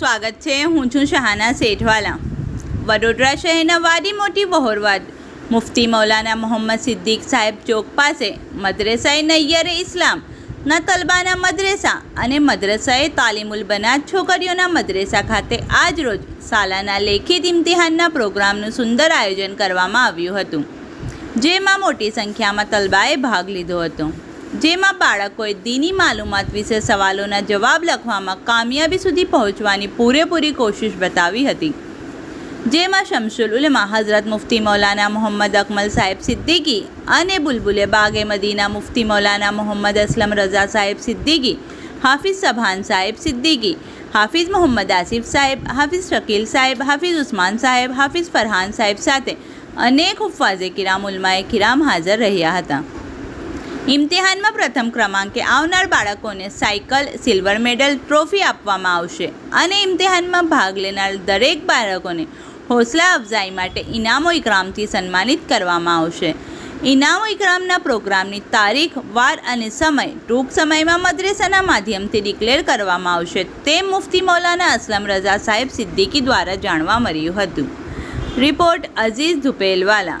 સ્વાગત છે. હું છું શહાના શેઠવાલા. વડોદરા શહેરના વાડી મોટી વહોરવાદ. મુફ્તી મૌલાના મોહમ્મદ સિદ્દીક સાહેબ ચોક પાસે મદ્રેસાએ નૈયરે ઇસ્લામ, ના તલબાના મદ્રેસા અને મદ્રસાએ તાલીમુલ બના છોકરીઓના મદ્રેસા ખાતે આજ રોજ સાલાના લેખિત ઇમ્તિહાનના પ્રોગ્રામનું સુંદર આયોજન કરવામાં આવ્યું હતું, જેમાં મોટી સંખ્યામાં તલબાએ ભાગ લીધો હતો. જેમાં બાળકોએ દીની માલુમાત વિશે સવાલોના જવાબ લખવામાં કામયાબી સુધી પહોંચવાની પૂરેપૂરી કોશિશ બતાવી હતી. જેમાં શમશુલ ઉલમા, હઝરત મુફ્તી મૌલાના મોહમ્મદ અકમલ સાહેબ સિદ્દીકી અને બુલબુલે બાગે મદીના મુફ્તી મૌલાના મોહમ્મદ અસલમ રઝા સાહેબ સિદ્દીકી, હાફિઝ સભાન સાહેબ સિદ્દીકી, હાફિઝ મોહમ્મદ આસિફ સાહેબ, હાફિઝ શકીલ સાહેબ, હાફિઝ ઉસ્માન સાહેબ, હાફિઝ ફરહાન સાહેબ સાથે અનેક હુફાઝે કિરામ ઉલમાએ કિરામ હાજર રહ્યા હતા. ઇમ્તિહાનમાં પ્રથમ ક્રમાંકે આવનાર બાળકોને સાયકલ, સિલ્વર મેડલ, ટ્રોફી આપવામાં આવશે. અને ઇમ્તિહાનમાં ભાગ લેનાર દરેક બાળકોને હોસલા અફઝાઈ માટે ઇનામો ઇકરામથી સન્માનિત કરવામાં આવશે. ઇનામો ઇકરામના પ્રોગ્રામની તારીખ, વાર અને સમય ટૂંક સમયમાં મદ્રેસાના માધ્યમથી ડિક્લેર કરવામાં આવશે. તે મુફ્તી મૌલાના અસલમ રઝા સાહેબ સિદ્દીકી દ્વારા જાણવા મળ્યું હતું. રિપોર્ટ અઝીઝ ધુપેલવાલા.